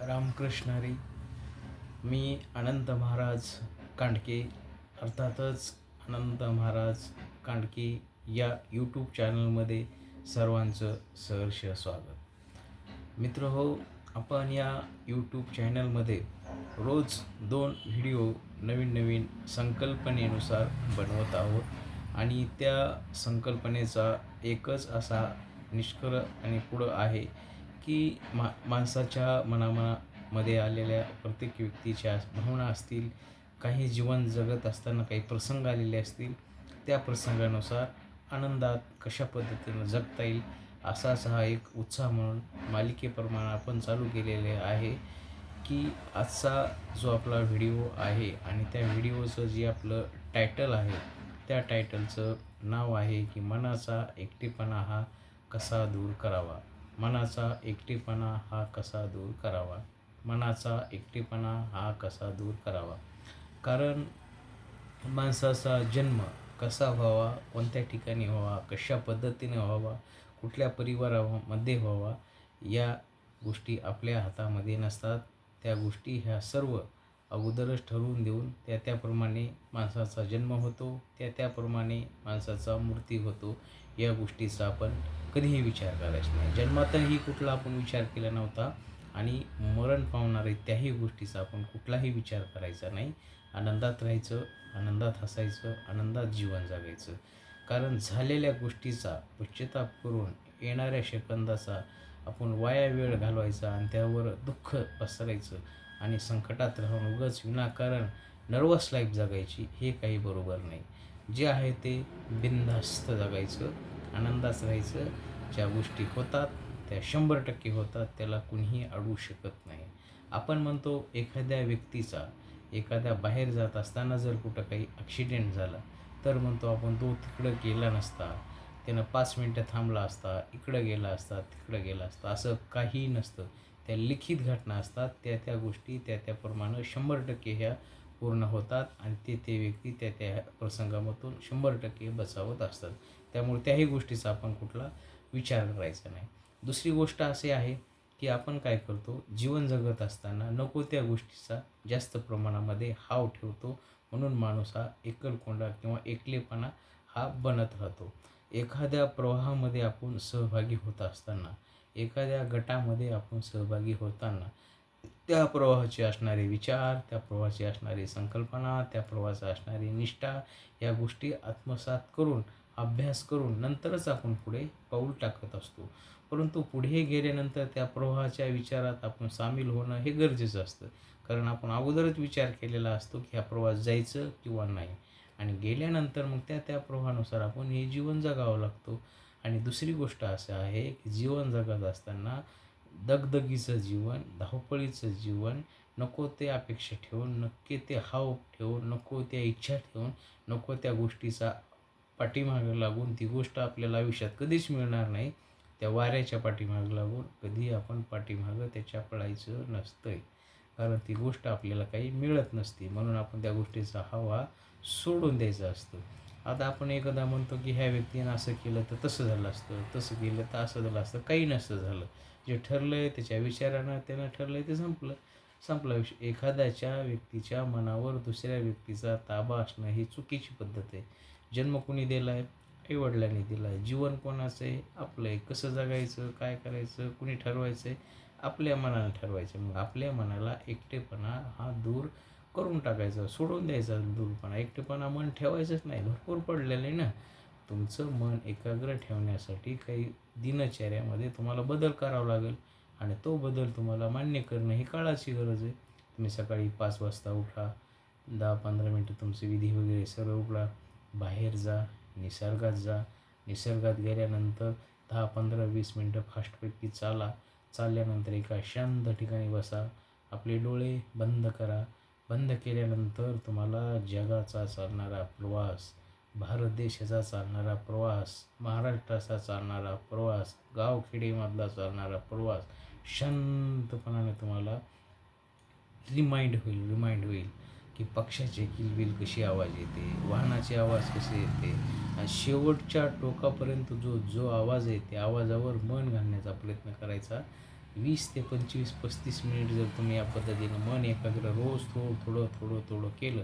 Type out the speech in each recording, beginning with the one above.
रामकृष्ण रे. मी अनंत महाराज कांडके अर्थातच अनंत महाराज कांडके या यूट्यूब चॅनलमध्ये सर्वांचं सहर्ष स्वागत. मित्र हो आपण या यूट्यूब चॅनलमध्ये रोज दोन व्हिडिओ नवीन नवीन संकल्पनेनुसार बनवत आहोत आणि त्या संकल्पनेचा एकच असा निष्कर आणि पुढं आहे की मा माणसाच्या मनामध्ये आलेल्या प्रत्येक व्यक्तीच्या भावना असतील काही जीवन जगत असताना काही प्रसंग आलेले असतील त्या प्रसंगानुसार आनंदात कशा पद्धतीनं जगता येईल असाच हा एक उत्साह म्हणून मालिकेप्रमाणे आपण चालू केलेले आहे की आजचा जो आपला व्हिडिओ आहे आणि त्या व्हिडिओचं जे आपलं टायटल आहे त्या टायटलचं नाव आहे की मनाचा एकटेपणा हा कसा दूर करावा. मनाचा एकटेपणा हा कसा दूर करावा? मनाचा एकटेपणा हा कसा दूर करावा? कारण माणसाचा जन्म कसा व्हावा? कोणत्या ठिकाणी व्हावा? कशा पद्धतीने व्हावा? कुठल्या परिवारामध्ये व्हावा? या गोष्टी आपल्या हातामध्ये नसतात. त्या गोष्टी ह्या सर्व अगोदरच ठरवून देऊन त्या त्याप्रमाणे माणसाचा जन्म होतो. त्या त्याप्रमाणे माणसाचा मृत्यू होतो. या गोष्टीचा आपण कधीही विचार करायचा नाही. जन्मातही कुठला आपण विचार केला नव्हता आणि मरण पावणारे त्याही गोष्टीचा आपण कुठलाही विचार करायचा नाही. आनंदात राहायचं आनंदात हसायचं आनंदात जीवन जगायचं. कारण झालेल्या गोष्टीचा पश्चाताप करून येणाऱ्या सेकंदाचा आपण वाया वेळ घालवायचा आणि त्यावर दुःख पसरायचं आणि संकटात राहून उगच विनाकारण नर्वस लाईफ जगायची हे काही बरोबर नाही. जे आहे ते बिनधास्त जगायचं. आनंदास राहायचं ज्या गोष्टी होतात त्या शंभर टक्के होतात त्याला कुणीही अडवू शकत नाही. आपण म्हणतो एखाद्या व्यक्तीचा एखाद्या बाहेर जात असताना जर कुठं काही ॲक्सिडेंट झाला तर म्हणतो आपण तो तिकडं गेला नसता. त्यानं पाच मिनटं थांबला असता इकडं गेला असता तिकडं गेला असता. असं काहीही नसतं. त्या लिखित घटना असतात त्या त्या गोष्टी त्या त्याप्रमाणे शंभर टक्के ह्या पूर्ण होतात आणि ते ते व्यक्ती त्या त्या प्रसंगामधून शंभर टक्के बचावत असतात. त्यामुळे त्याही गोष्टीचा आपण कुठला विचार करायचा नाही. दुसरी गोष्ट अशी आहे की आपण काय करतो जीवन जगत असताना नको त्या गोष्टीचा जास्त प्रमाणामध्ये हाव ठेवतो. म्हणून माणूस हा एकलकोंडा किंवा एकलेपणा हा बनत राहतो. एखाद्या प्रवाहामध्ये आपण सहभागी होत असताना एखाद्या गटामध्ये आपण सहभागी होताना त्या प्रवाहाचे असणारे विचार त्या प्रवाहाची असणारी संकल्पना त्या प्रवाहाची असणारी निष्ठा या गोष्टी आत्मसात करून अभ्यास करून नंतरच आपण पुढे पाऊल टाकत असतो. परंतु पुढे गेल्यानंतर त्या प्रवाहाच्या विचारात आपण सामील होणं हे गरजेचं असतं. कारण आपण अगोदरच विचार केलेला असतो की ह्या प्रवास जायचं किंवा नाही. आणि गेल्यानंतर मग त्या त्या प्रवाहानुसार आपण हे जीवन जगावं लागतो. आणि दुसरी गोष्ट असं आहे की जीवन जगत असताना दगदगीचं जीवन धावपळीचं जीवन नको ते अपेक्षा ठेवून नक्की ते हाव ठेवून नको त्या इच्छा ठेवून नको त्या गोष्टीचा पाठीमागं लागून ती गोष्ट आपल्याला आयुष्यात कधीच मिळणार नाही. त्या वाऱ्याच्या पाठीमागं लागून कधी आपण पाठीमागं त्याच्या पळायचं नसतं आहे कारण ती गोष्ट आपल्याला काही मिळत नसते. म्हणून आपण त्या गोष्टीचा हवा सोडून द्यायचा असतो. आता आपण एकदा म्हणतो की ह्या व्यक्तीनं असं केलं तर तसं झालं असतं. तसं केलं तर असं झालं असतं. काही नसतं झालं. जे ठरलं आहे त्याच्या विचारानं त्यानं ठरलं आहे ते संपलं. संपला. विषय एखाद्याच्या व्यक्तीच्या मनावर दुसऱ्या व्यक्तीचा ताबा असणं ही चुकीची पद्धत आहे. जन्म कोणी दिला आहे आईवडिलांनी दिला आहे जीवन कोणाचं आहे आपलं आहे कसं जगायचं काय करायचं कुणी ठरवायचं आहे आपल्या मनानं ठरवायचं मग आपल्या मनाला एकटेपणा हा दूर करून टाकायचा सोडून द्यायचा दूरपणा. एकटेपणा मन ठेवायचंच नाही भरपूर पडलेलं आहे ना. तुमचं मन एकाग्र ठेवण्यासाठी काही दिनचर्यामध्ये तुम्हाला बदल करावा लागेल आणि तो बदल तुम्हाला मान्य करणं ही काळाची गरज आहे. तुम्ही सकाळी पाच वाजता उठा दहा पंधरा मिनटं तुमचे विधी वगैरे सर्व उघडा. बाहेर जा निसर्गात जा. निसर्गात गेल्यानंतर दहा पंधरा वीस मिनटं फास्टपैकी चाला. चालल्यानंतर एका शांत ठिकाणी बसा. आपले डोळे बंद करा. बंद केल्यानंतर तुम्हाला जगाचा चालणारा प्रवास भारत देशाचा चालणारा प्रवास महाराष्ट्राचा चालणारा प्रवास गावखेडेमधला चालणारा प्रवास शांतपणाने तुम्हाला रिमाइंड होईल रिमाइंड होईल. की पक्षाचे किलबिल कशी आवाज येते वाहनाचे आवाज कसे येते आणि शेवटच्या टोकापर्यंत जो जो आवाज आहे त्या आवाजावर मन घालण्याचा प्रयत्न करायचा. वीस ते पंचवीस पस्तीस मिनिट जर तुम्ही या पद्धतीनं मन एकाग्र रोज थोडं थोडं थोडं थोडं केलं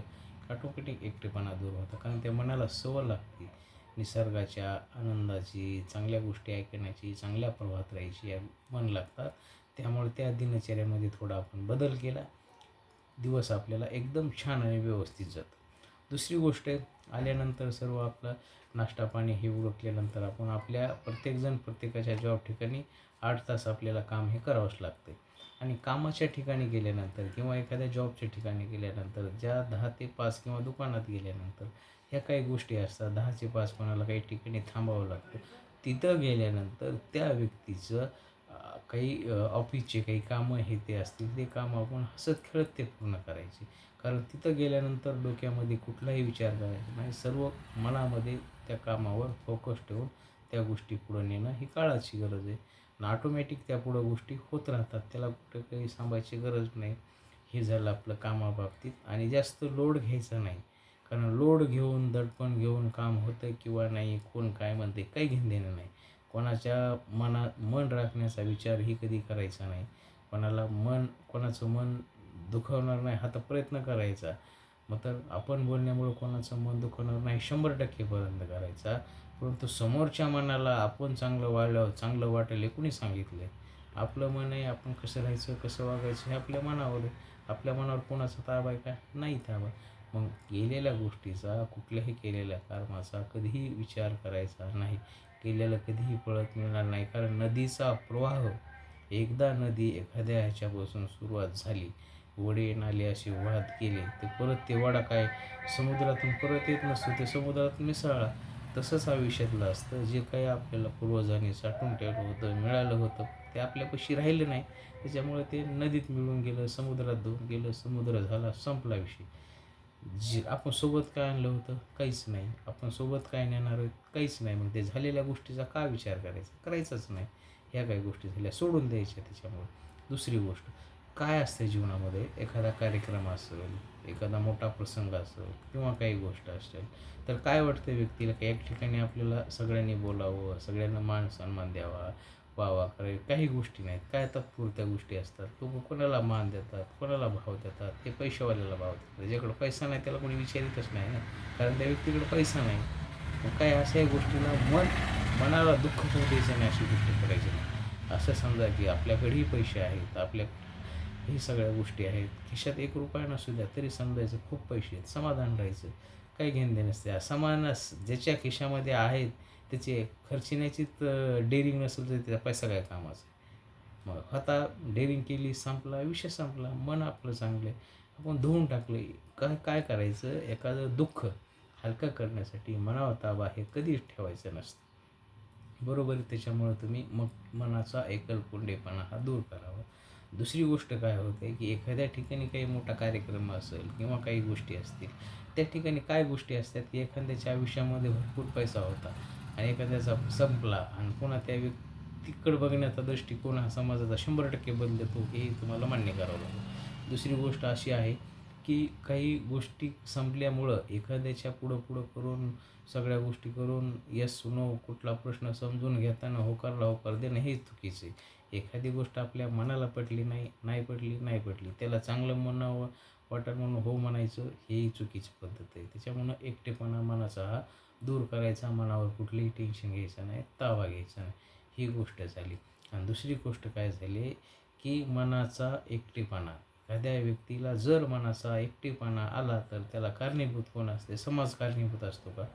काटोकटी एकटेपणा दूर होता. कारण त्या मनाला सवय लागते. निसर्गाच्या आनंदाची चांगल्या गोष्टी ऐकण्याची चांगल्या प्रवाहात राहायची या मन लागतात. त्यामुळे त्या दिनचर्यामध्ये थोडा आपण बदल केला. दिवस आपल्याला एकदम छान आणि व्यवस्थित जातो. दुसरी गोष्ट आहे आल्यानंतर सर्व आपलं नाश्ता पाणी हे उरकल्यानंतर आपण आपल्या प्रत्येकजण प्रत्येकाच्या जॉब ठिकाणी आठ तास आपल्याला काम हे करावंच लागते आणि कामाच्या ठिकाणी गेल्यानंतर किंवा एखाद्या जॉबच्या ठिकाणी गेल्यानंतर ज्या दहा ते पाच किंवा दुकानात गेल्यानंतर ह्या काही गोष्टी असतात दहाचे पाच कोणाला काही ठिकाणी थांबावं लागतं. तिथं गेल्यानंतर त्या व्यक्तीचं काही ऑफिसचे काही कामं हे ते असतील ते काम आपण हसत खेळत ते पूर्ण करायचे. कारण तिथं गेल्यानंतर डोक्यामध्ये कुठलाही विचार करायचा नाही. सर्व मनामध्ये त्या कामावर फोकस ठेवून त्या गोष्टी पुढं नेणं ही काळाची गरज आहे. आणि ऑटोमॅटिक त्या पुढं गोष्टी होत राहतात. त्याला कुठं काही सांगायची गरज नाही. हे झालं आपलं कामाबाबतीत. आणि जास्त लोड घ्यायचा नाही. कारण लोड घेऊन दडपण घेऊन काम होतं किंवा नाही कोण काय म्हणते काही घेणं देणं नाही. कोणाच्या मना मन राखण्याचा विचार ही कधी करायचा नाही. कोणाला मन कोणाचं मन दुखवणार नाही हा तर प्रयत्न करायचा. मग तर आपण बोलण्यामुळं कोणाचं मन दुखवणार नाही शंभर टक्केपर्यंत करायचा. परंतु समोरच्या मनाला आपण चांगलं वाढलं चांगलं वाटेल हे कुणी सांगितलं आहे आपलं मन आहे आपण कसं राहायचं कसं वागायचं हे आपल्या मनावर आहे. आपल्या मनावर कोणाचा ताबा आहे का? नाही ताबा. मग केलेल्या गोष्टीचा कुठल्याही केलेल्या कर्माचा कधीही विचार करायचा नाही. केलेलं कधीही पळत मिळणार नाही. कारण नदीचा प्रवाह एकदा नदी एखाद्या ह्याच्यापासून सुरुवात झाली वडे नाले असे वाहत गेले ते परत ते वडा काय? समुद्रातून परत येत नसतो ते समुद्रात मिसळला. तसंच आयुष्यातलं असतं. जे काही आपल्याला पूर्वजांनी साठवून ठेवलं होतं मिळालं होतं ते आपल्यापाशी राहिलं नाही. त्याच्यामुळे ते नदीत मिळून गेलं समुद्रात धुवून गेलं समुद्र झाला संपला विषय. जी आपण सोबत काय आणलं होतं काहीच नाही. आपण सोबत काय नेणार आहोत काहीच नाही. मग ते झालेल्या गोष्टीचा का विचार करायचा? करायचाच नाही. ह्या काही गोष्टी झाल्या. सोडून द्यायच्या त्याच्यामुळे. दुसरी गोष्ट काय असते जीवनामध्ये? एखादा कार्यक्रम असेल एखादा मोठा प्रसंग असेल किंवा काही गोष्ट असेल तर काय वाटतं व्यक्तीला? काही एक ठिकाणी आपल्याला सगळ्यांनी बोलावं सगळ्यांना मान सन्मान द्यावा वावा करे काही गोष्टी नाहीत. काय तात्पुरत्या गोष्टी असतात? लोक कोणाला मान देतात? कोणाला भाव देतात? ते पैशावाल्याला भाव देतात. म्हणजे ज्याकडं पैसा नाही त्याला कोणी विचारितच नाही ना. कारण त्या व्यक्तीकडे पैसा नाही. मग काय अशा गोष्टीला मन मनाला दुःख द्यायचं नाही अशी गोष्ट करायची नाही. असं समजा की आपल्याकडेही पैसे आहेत आपल्या ही सगळ्या गोष्टी आहेत. खिशात एक रुपया नसू द्या तरी समजायचं खूप पैसे आहेत. समाधान राहायचं. काही घेणं देणं नसते. समानास ज्याच्या खिशामध्ये आहेत त्याचे खर्चिण्याची डेअरिंग नसेल तर त्याचा पैसा काय कामाचा? मग आता डेअरिंग केली संपला विषय संपला मन आपलं चांगलं आहे. आपण धुवून टाकलं काय काय करायचं? एखादं दुःख हलकं करण्यासाठी मनावर ताबा हे कधीच ठेवायचं नसतं. बरोबर त्याच्यामुळं तुम्ही मग मनाचा एकलकोंडेपणा हा दूर करावा. दुसरी गोष्ट काय होते की एखाद्या ठिकाणी काही मोठा कार्यक्रम असेल किंवा काही गोष्टी असतील त्या ठिकाणी काय गोष्टी असतात की एखाद्याच्या आयुष्यामध्ये भरपूर पैसा होता. आणि एखाद्याचा संपला आणि पुन्हा त्या व्यक्तीकडं बघण्याचा दृष्टिकोन हा समाजाचा शंभर टक्के बदलतो हे तुम्हाला मान्य करावं लागेल. दुसरी गोष्ट अशी आहे की काही गोष्टी संपल्यामुळं एखाद्याच्या पुढं पुढं करून सगळ्या गोष्टी करून यस नो कुठला प्रश्न समजून घेताना होकारला होकार देणं हे चुकीचं आहे. एखादी गोष्ट आपल्या मनाला पटली नाही नाही पटली नाही पटली त्याला चांगलं म्हणावं वाटत म्हणून हो म्हणायचं हेही चुकीची पद्धत आहे. त्याच्यामुळं एकटेपणा मनाचा हा दूर करायचा मनावर कुठलंही टेन्शन घ्यायचं नाही तावा घ्यायचा नाही. ही गोष्ट झाली. आणि दुसरी गोष्ट काय झाली की मनाचा एकटेपणा. एखाद्या व्यक्तीला जर मनाचा एकटेपणा आला तर त्याला कारणीभूत कोण असते? समाज कारणीभूत असतो का?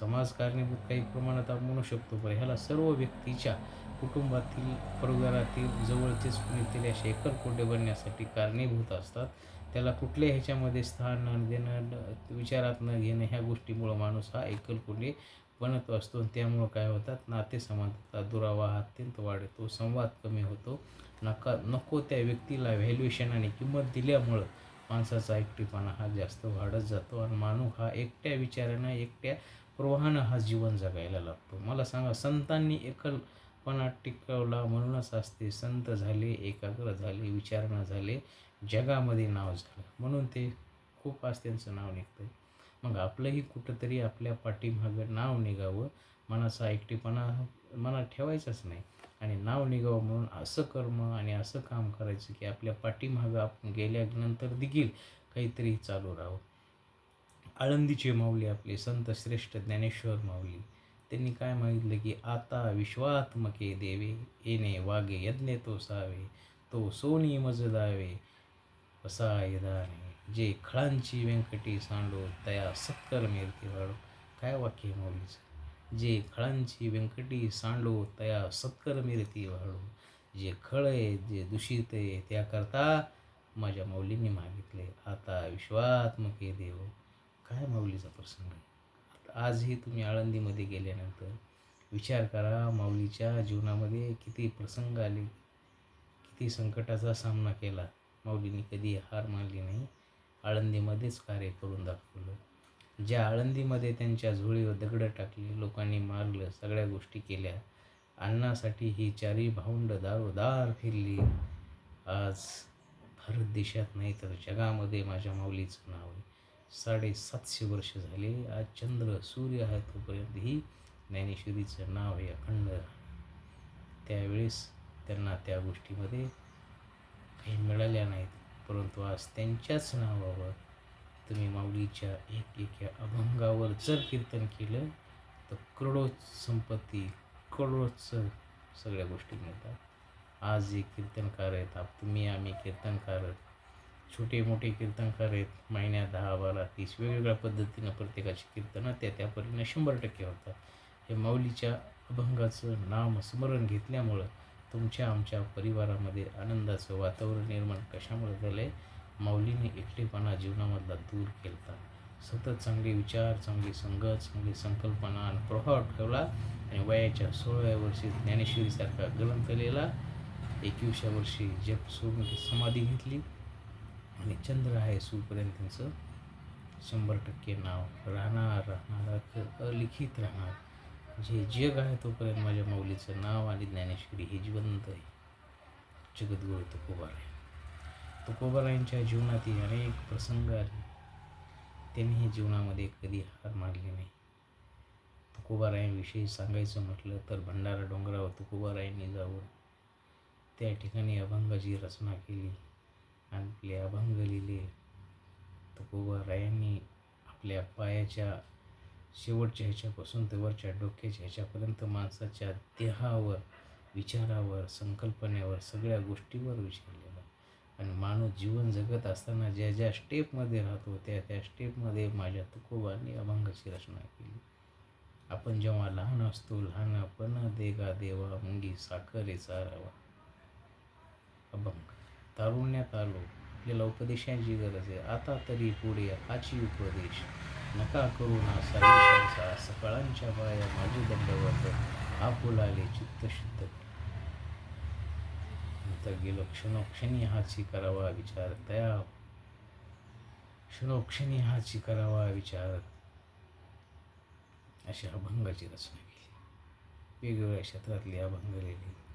समाज कारणीभूत काही प्रमाणात आपण म्हणू शकतो पण ह्याला सर्व व्यक्तीच्या कुटुंबातील परिवारातील जवळचेच कुणीतरी असे एकलकोंडे बनण्यासाठी कारणीभूत असतात. त्याला कुठल्या ह्याच्यामध्ये स्थान न देणं विचारात न घेणं ह्या गोष्टीमुळं माणूस हा एकलकोंडे बनत असतो आणि त्यामुळं काय होतात? नाते समानता दुरावा हा अत्यंत वाढतो संवाद कमी होतो. नका नको त्या व्यक्तीला व्हॅल्युएशन आणि किंमत दिल्यामुळं माणसाचा एकटेपणा हा जास्त वाढत जातो आणि माणूस हा एकट्या विचारानं एकट्या प्रवाहानं हा जीवन जगायला लागतो. मला सांगा संतांनी एकल एकलपणा टिकवला म्हणूनच असते. संत झाले एकाग्र झाले विचारणा झाले जगामध्ये नाव झालं. म्हणून ते खूप आज त्यांचं नाव निघतं आहे मग आपलंही कुठंतरी आपल्या पाठीमागं नाव निघावं मनाचा एकटेपणा मनात ठेवायचाच नाही. आणि नाव निघावं म्हणून असं कर्म आणि असं काम करायचं की आपल्या पाठीमागं आपण गेल्यानंतर देखील काहीतरी चालू राहावं. आळंदीचे माऊली आपले संत श्रेष्ठ ज्ञानेश्वर माऊली. त्यांनी काय मागितलं की आता विश्वात्मके देवे येणे वागे यज्ञ तो सावे तो सोनी मज दावे असा यदाने जे खळांची व्यंकटी सांडो तया सत्कर मेलती वाढो काय वाक्य आहे जे खळांची व्यंकटी सांडो तया सत्कर मेलती वाढो जे खळ आहे जे दूषित आहे त्याकरता माझ्या मौलींनी मागितले. आता विश्वात्मके देव. काय माऊलीचा प्रसंग आहे? आजही तुम्ही आळंदीमध्ये गेल्यानंतर विचार करा माऊलीच्या जीवनामध्ये किती प्रसंग आले किती संकटाचा सामना केला. माऊलीने कधी हार मानली नाही. आळंदीमध्येच कार्य करून दाखवलं. ज्या आळंदीमध्ये त्यांच्या झोळीवर दगडं टाकली लोकांनी मारलं सगळ्या गोष्टी केल्या अन्नासाठी ही चारी भाऊंड दारोदार फिरली. आज भारत देशात नाही तर जगामध्ये माझ्या माऊलीचं नाव आहे. साडेसातशे वर्ष झाले. आज चंद्र सूर्य आहे तोपर्यंत ही ज्ञानेश्वरीचं नाव आहे अखंड त्यावेळेस त्यांना त्या गोष्टीमध्ये काही मिळाल्या नाहीत. परंतु आज त्यांच्याच नावावर तुम्ही माऊलीच्या एक एक या अभंगावर जर कीर्तन केलं तर करोडोच संपत्ती करोडोच सगळ्या गोष्टी मिळतात. आज जे कीर्तनकार आहेत आप तुम्ही आम्ही कीर्तनकार छोटे मोठे कीर्तनकार आहेत. महिन्यात दहा बारा तीस वेगवेगळ्या पद्धतीनं प्रत्येकाची कीर्तनं त्या त्यापरीनं शंभर टक्के होतात. हे माऊलीच्या अभंगाचं नाम स्मरण घेतल्यामुळं तुमच्या आमच्या परिवारामध्ये आनंदाचं वातावरण निर्माण कशामुळे झालं आहे माऊलीने एकटेपणा जीवनामधला दूर केला सतत चांगले विचार चांगली संगत चांगली संकल्पना आणि प्रभाव ठेवला आणि वयाच्या सोळाव्या वर्षी ज्ञानेश्वरीसारखा ग्रंथ लिहिला. एकविसाव्या वर्षी जप सोडून समाधी घेतली. आणि चंद्र आहे सुपर्यंत त्यांचं शंभर टक्के नाव राहणार राहणार अलिखित राहणार. जे जग आहे तोपर्यंत माझ्या मौलीचं नाव आणि ज्ञानेश्वरी हे जिवंत आहे. जगद्गुरु तुकोबाराय. तुकोबारायांच्या जीवनातील अनेक प्रसंग आले त्यांनीही जीवनामध्ये कधी हार मानली नाही. तुकोबारायांविषयी सांगायचं म्हटलं तर भंडारा डोंगरावर तुकोबारायांनी जाऊन त्या ठिकाणी अभंगाची रचना केली. आपले अभंग लिहिले तुकोबारायांनी आपल्या पायाच्या शेवटच्या ह्याच्यापासून ते वरच्या डोक्याच्या ह्याच्यापर्यंत माणसाच्या देहावर विचारावर संकल्पनेवर सगळ्या गोष्टीवर विचारलेला आणि माणूस जीवन जगत असताना ज्या ज्या स्टेपमध्ये राहतो त्या त्या स्टेपमध्ये माझ्या तुकोबांनी अभंगाची रचना केली. आपण जेव्हा लहान असतो लहानपण देगा देवा मुंगी साखरे चारावा अभंग. तारुण्यात आलो. आपल्याला उपदेशांची गरज आहे. आता तरी पुढे हाची उपदेश. नका करू ना सकाळांच्या बाया माझे दंडवत आपुलाले चित्त शुद्ध. नंतर गेलो क्षणोक्षणी हाची करावा विचार. तया. क्षणोक्षणी हाची करावा विचार. अशा अभंगाची रचना केली. वेगवेगळ्या क्षेत्रातली अभंग लिहिली.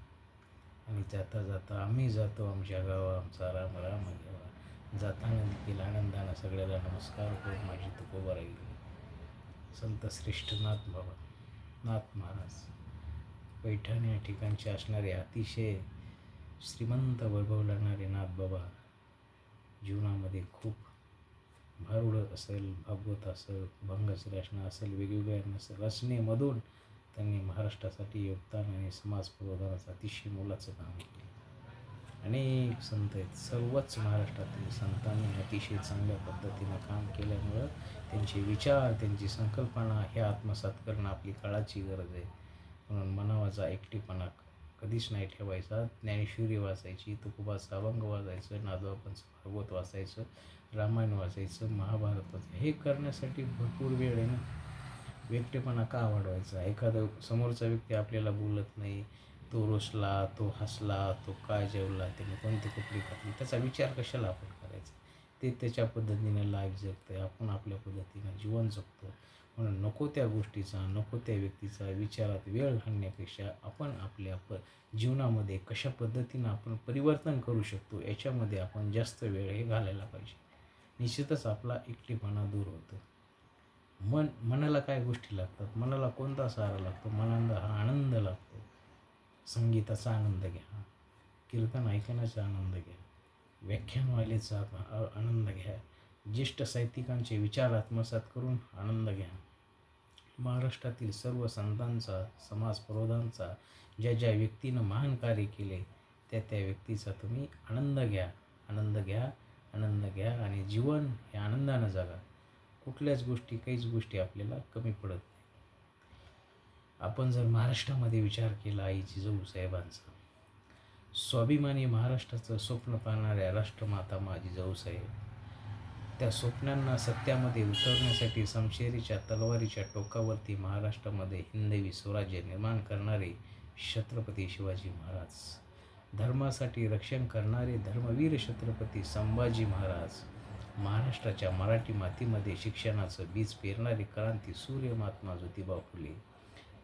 आणि जाता जाता आम्ही जातो आमच्या गावा आमचा राम राम घेवा जाताना देखील आनंदानं सगळ्याला नमस्कार करून माझी तुकोबा राहिली. संत श्रेष्ठ नाथ बाबा नाथ महाराज. पैठण या ठिकाणचे असणारे अतिशय श्रीमंत वैभव लागणारे नाथ बाबा जीवनामध्ये खूप भारुड असेल भागवत असेल भंगाची रचना असेल वेगवेगळ्या रचनेमधून त्यांनी महाराष्ट्रासाठी योगदान आणि समाज प्रबोधनाचं अतिशय मोलाचं काम केलं. अनेक संत आहेत. सर्वच महाराष्ट्रातील संतांनी अतिशय चांगल्या पद्धतीनं काम केल्यामुळं त्यांचे विचार त्यांची संकल्पना हे आत्मसात करणं आपली काळाची गरज आहे. म्हणून मनावाचा एकटीपणा कधीच नाही ठेवायचा. ज्ञानेश्वरी वाचायची तुकोबाचं अभंग वाचायचं नादबाबांचं भागवत वाचायचं रामायण वाचायचं महाभारत वाचायचं. हे करण्यासाठी भरपूर वेळ आहे ना. व्यक्तीपणा का वाढवायचा? एखादा समोरचा व्यक्ती आपल्याला बोलत नाही तो रोसला तो हसला तो काय जेवला त्याने कोणते कपडे घातले त्याचा विचार कशाला आपण करायचा? ते त्याच्या पद्धतीने लाईफ जगतं आहे आपण आपल्या पद्धतीनं जीवन जगतो. म्हणून नको त्या गोष्टीचा नको त्या व्यक्तीचा विचारात वेळ घालण्यापेक्षा आपण आपल्या प जीवनामध्ये कशा पद्धतीनं आपण परिवर्तन करू शकतो याच्यामध्ये आपण जास्त वेळ हे घालायला पाहिजे. निश्चितच आपला एकटेपणा दूर होतो. मन मनाला काय गोष्टी लागतात? मनाला कोणता सहारा लागतो? मनाला हा आनंद लागतो. संगीताचा आनंद घ्या. कीर्तन ऐकण्याचा आनंद घ्या. व्याख्यानवालेचा आनंद घ्या. ज्येष्ठ साहित्यिकांचे विचार आत्मसात करून आनंद घ्या. महाराष्ट्रातील सर्व संतांचा समाज प्रबोधांचा ज्या ज्या व्यक्तीनं महान कार्य केले त्या त्या व्यक्तीचा तुम्ही आनंद घ्या. आनंद घ्या आनंद घ्या आणि जीवन हे आनंदानं जगा. कुठल्याच गोष्टी काहीच गोष्टी आपल्याला कमी पडत नाही. आपण जर महाराष्ट्रामध्ये विचार केला आई जिजाऊ साहेबांचा स्वाभिमानी महाराष्ट्राचं स्वप्न पाहणाऱ्या राष्ट्रमाता माझी जिजाऊसाहेब त्या स्वप्नांना सत्यामध्ये उतरण्यासाठी समशेरीच्या तलवारीच्या टोकावरती महाराष्ट्रामध्ये हिंदवी स्वराज्य निर्माण करणारे छत्रपती शिवाजी महाराज धर्मासाठी रक्षण करणारे धर्मवीर छत्रपती संभाजी महाराज महाराष्ट्राच्या मराठी मातीमध्ये शिक्षणाचं बीज पेरणारे क्रांती सूर्य महात्मा ज्योतिबा फुले.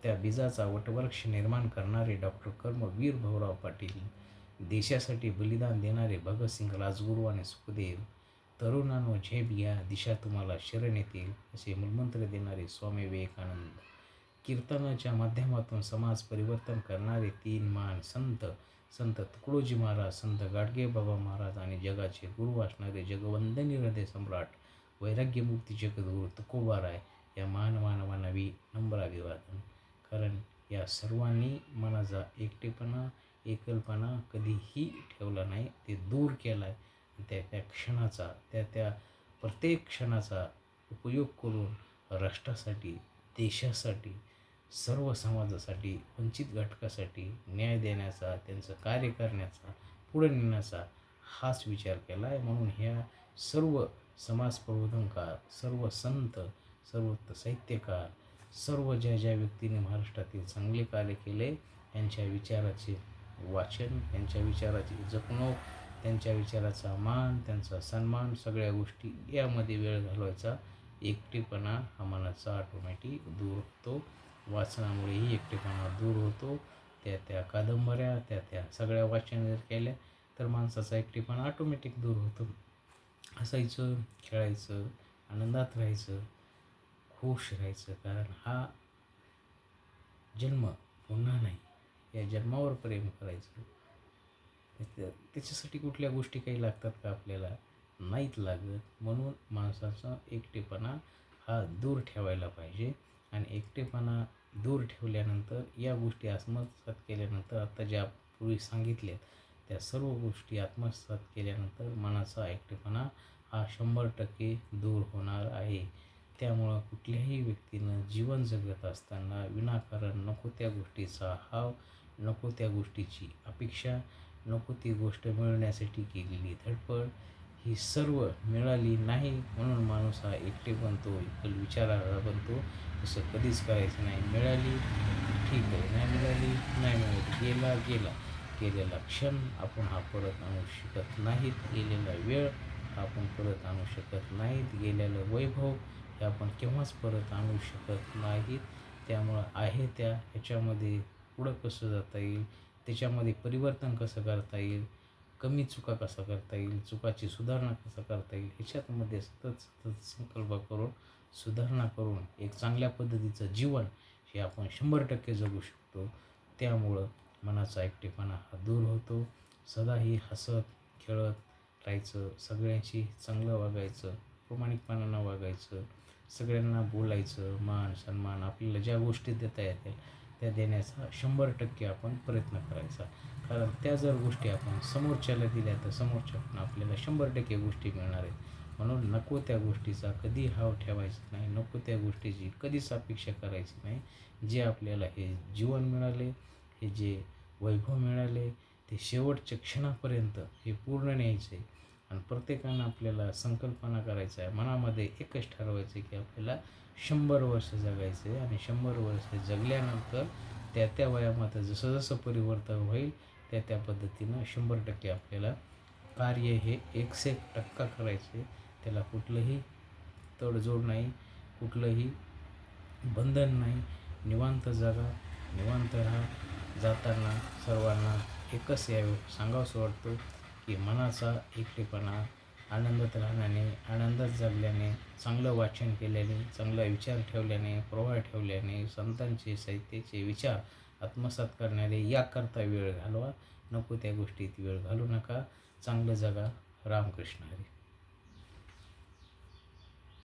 त्या बीजाचा वटवृक्ष निर्माण करणारे डॉक्टर कर्मवीर भाऊराव पाटील देशासाठी बलिदान देणारे भगतसिंग राजगुरू आणि सुखदेव तरुणांनो झेप घ्या दिशा तुम्हाला शरण येतील असे मूलमंत्र देणारे स्वामी विवेकानंद. कीर्तनाच्या माध्यमातून समाज परिवर्तन करणारे तीन मान संत संत तुकडोजी महाराज संत गाडगे बाबा महाराज आणि जगाचे गुरु असणारे जगवंदनी हृदय सम्राट वैराग्यमुक्ती जगद्गुरू तुकोबाराय या महान मानवानवी नम्र अभिवादन. कारण या सर्वांनी मनाचा एकटेपणा एकलपणा कधीही ठेवला नाही ते दूर केला आहे त्या त्या क्षणाचा त्या त्या प्रत्येक क्षणाचा उपयोग करून राष्ट्रासाठी देशासाठी सर्व समाजासाठी वंचित घटकासाठी न्याय देण्याचा त्यांचं कार्य करण्याचा पुढे नेण्याचा हाच विचार केला आहे म्हणून ह्या सर्व समाज प्रबोधनकार सर्व संत सर्व साहित्यकार सर्व ज्या ज्या व्यक्तीने महाराष्ट्रातील चांगले कार्य केले त्यांच्या विचाराचे वाचन त्यांच्या विचाराची जपणूक त्यांच्या विचाराचा मान त्यांचा सन्मान सगळ्या गोष्टी यामध्ये वेळ घालवायचा. एकटेपणा हा मनाचा ऑटोमॅटिक दूर होतो. वाचनामुळेही एकटेपणा दूर होतो. त्या त्या कादंबऱ्या त्या त्या सगळ्या वाचन जर केल्या तर माणसाचा एकटेपणा ऑटोमॅटिक दूर होतो. हसायचं खेळायचं आनंदात राहायचं खुश राहायचं कारण हा जन्म पुन्हा नाही. या जन्मावर प्रेम करायचं. त्याच्यासाठी कुठल्या गोष्टी काही लागतात का आपल्याला? नाहीत लागत. म्हणून माणसाचा एकटेपणा हा दूर ठेवायला पाहिजे. आणि एकटेपणा दूर ठेवल्यानंतर या गोष्टी आत्मसात केल्यानंतर आता ज्या पूर्वी सांगितल्या त्या सर्व गोष्टी आत्मसात केल्यानंतर मनाचा एकटेपणा हा शंभर टक्के दूर होणार आहे. त्यामुळं कुठल्याही व्यक्तीनं जीवन जगत असताना विनाकारण नको त्या गोष्टीचा हाव नको त्या गोष्टीची अपेक्षा नको ती गोष्ट मिळवण्यासाठी केलेली धडपड ही सर्व मिळाली नाही म्हणून माणूस हा एकटे बनतो एकल विचाराला बनतो. तसं कधीच करायचं नाही. मिळाली ठीक आहे. नाही मिळाली नाही मिळाली. गेला गेला. गेलेला क्षण आपण हा परत आणू शकत नाहीत. गेलेला वेळ आपण परत आणू शकत नाहीत. गेलेलं वैभव हे आपण केव्हाच परत आणू शकत नाहीत. त्यामुळं आहे त्या. ह्याच्यामध्ये पुढं कसं जाता येईल? त्याच्यामध्ये परिवर्तन कसं करता येईल? कमी चुका कसा करता येईल चुकाची सुधारणा कसा करता येईल ह्याच्यातमध्ये सतत सतत संकल्प करून सुधारणा करून एक चांगल्या पद्धतीचं जीवन हे आपण शंभर टक्के जगू शकतो. त्यामुळं मनाचा एकटेपणा हा दूर होतो. सदाही हसत खेळत राहायचं सगळ्यांशी चांगलं वागायचं प्रामाणिकपणानं वागायचं सगळ्यांना बोलायचं मान सन्मान आपल्याला ज्या गोष्टी देता येतील त्या देण्याचा शंभर टक्के आपण प्रयत्न करायचा. कारण त्या जर गोष्टी आपण समोरच्याला दिल्या तर समोरच्याकडून आपल्याला शंभर टक्के गोष्टी मिळणार आहेत. म्हणून नको त्या गोष्टीचा कधी हाव ठेवायचा नाही नको त्या गोष्टीची कधीच अपेक्षा करायची नाही. जे आपल्याला हे जीवन मिळाले हे जे वैभव मिळाले ते शेवटच्या क्षणापर्यंत हे पूर्ण न्यायचं आहे. आणि प्रत्येकानं आपल्याला संकल्पना करायचा आहे. मनामध्ये एकच ठरवायचं आहे की आपल्याला शंभर वर्ष जगायचं आहे आणि शंभर वर्ष जगल्यानंतर त्या त्या वयामध्ये जसं जसं परिवर्तन होईल त्या त्या पद्धतीनं शंभर टक्के आपल्याला कार्य हे एकशे एक टक्का करायचे. त्याला कुठलंही तडजोड नाही कुठलंही बंधन नाही. निवांत जागा निवांत राहा. जाताना सर्वांना एकच यावे. सांगावंसं वाटतं की मनाचा एकटेपणा आनंदात राहण्याने आनंदात जगल्याने चांगलं वाचन केल्याने चांगला विचार ठेवल्याने प्रवाह ठेवल्याने संतांचे साहित्याचे विचार आत्मसात करणारे याकरता वेळ घालवा. नको त्या गोष्टीत वेळ घालू नका. चांगलं जगा. रामकृष्ण हरी.